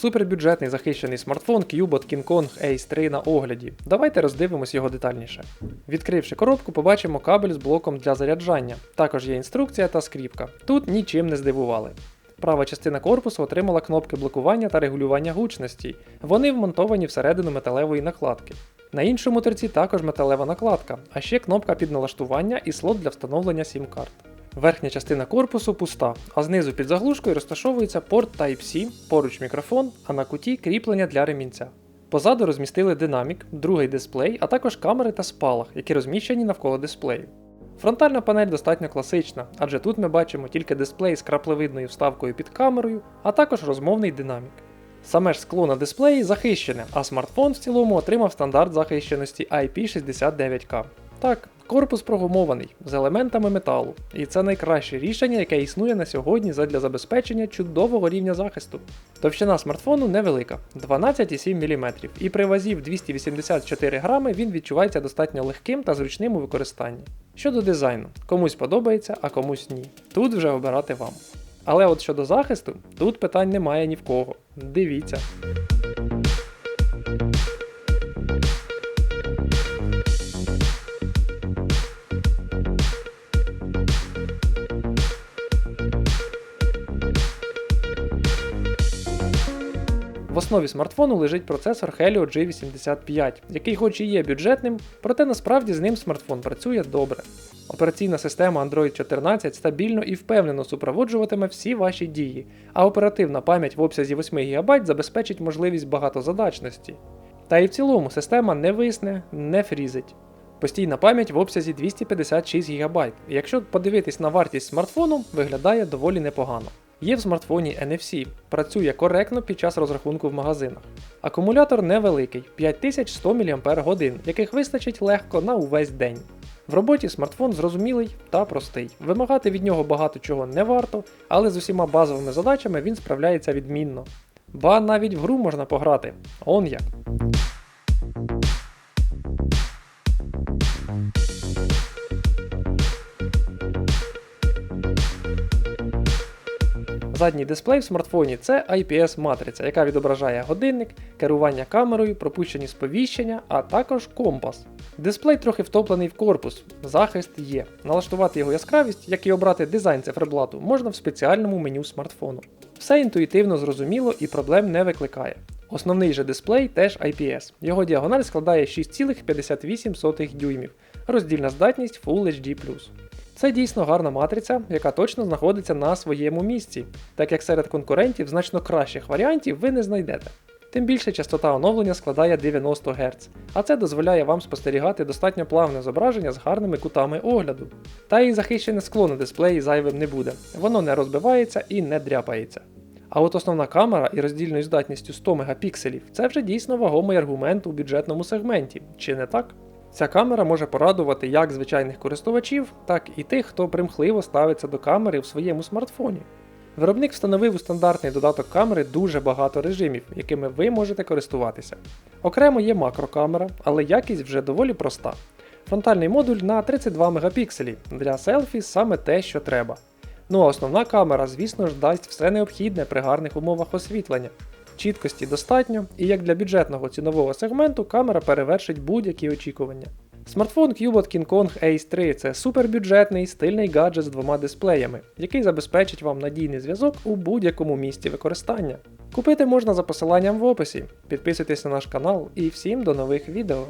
Супербюджетний захищений смартфон Cubot King Kong Ace 3 на огляді. Давайте роздивимось його детальніше. Відкривши коробку, побачимо кабель з блоком для заряджання. Також є інструкція та скріпка. Тут нічим не здивували. Права частина корпусу отримала кнопки блокування та регулювання гучності. Вони вмонтовані всередину металевої накладки. На іншому торці також металева накладка, а ще кнопка під налаштування і слот для встановлення сім-карт. Верхня частина корпусу пуста, а знизу під заглушкою розташовується порт Type-C, поруч мікрофон, а на куті кріплення для ремінця. Позаду розмістили динамік, другий дисплей, а також камери та спалах, які розміщені навколо дисплею. Фронтальна панель достатньо класична, адже тут ми бачимо тільки дисплей з краплевидною вставкою під камерою, а також розмовний динамік. Саме ж скло на дисплеї захищене, а смартфон в цілому отримав стандарт захищеності IP69K. Так, корпус прогумований з елементами металу, і це найкраще рішення, яке існує на сьогодні задля забезпечення чудового рівня захисту. Товщина смартфону невелика 12,7 мм, і при вазі в 284 грами він відчувається достатньо легким та зручним у використанні. Щодо дизайну, комусь подобається, а комусь ні. Тут вже обирати вам. Але от щодо захисту, тут питань немає ні в кого. Дивіться. В основі смартфону лежить процесор Helio G85, який хоч і є бюджетним, проте насправді з ним смартфон працює добре. Операційна система Android 14 стабільно і впевнено супроводжуватиме всі ваші дії, а оперативна пам'ять в обсязі 8 ГБ забезпечить можливість багатозадачності. Та і в цілому система не висне, не фрізить. Постійна пам'ять в обсязі 256 ГБ, якщо подивитись на вартість смартфону, виглядає доволі непогано. Є в смартфоні NFC, працює коректно під час розрахунку в магазинах. Акумулятор невеликий 5100 мАч, яких вистачить легко на увесь день. В роботі смартфон зрозумілий та простий. Вимагати від нього багато чого не варто, але з усіма базовими задачами він справляється відмінно. Ба навіть в гру можна пограти. Он як. Задній дисплей в смартфоні це IPS-матриця, яка відображає годинник, керування камерою, пропущені сповіщення, а також компас. Дисплей трохи втоплений в корпус, захист є. Налаштувати його яскравість, як і обрати дизайн циферблату, можна в спеціальному меню смартфону. Все інтуїтивно зрозуміло і проблем не викликає. Основний же дисплей теж IPS. Його діагональ складає 6,58 дюймів, роздільна здатність Full HD. Це дійсно гарна матриця, яка точно знаходиться на своєму місці, так як серед конкурентів значно кращих варіантів ви не знайдете. Тим більше частота оновлення складає 90 Гц, а це дозволяє вам спостерігати достатньо плавне зображення з гарними кутами огляду. Та і захищене скло на дисплеї зайвим не буде, воно не розбивається і не дряпається. А от основна камера і роздільною здатністю 100 мегапікселів це вже дійсно вагомий аргумент у бюджетному сегменті, чи не так? Ця камера може порадувати як звичайних користувачів, так і тих, хто примхливо ставиться до камери в своєму смартфоні. Виробник встановив у стандартний додаток камери дуже багато режимів, якими ви можете користуватися. Окремо є макрокамера, але якість вже доволі проста. Фронтальний модуль на 32 мегапікселі для селфі саме те, що треба. Ну а основна камера, звісно ж, дасть все необхідне при гарних умовах освітлення. Чіткості достатньо, і як для бюджетного цінового сегменту камера перевершить будь-які очікування. Смартфон Cubot King Kong Ace 3 це супербюджетний стильний гаджет з двома дисплеями, який забезпечить вам надійний зв'язок у будь-якому місці використання. Купити можна за посиланням в описі. Підписуйтесь на наш канал і всім до нових відео.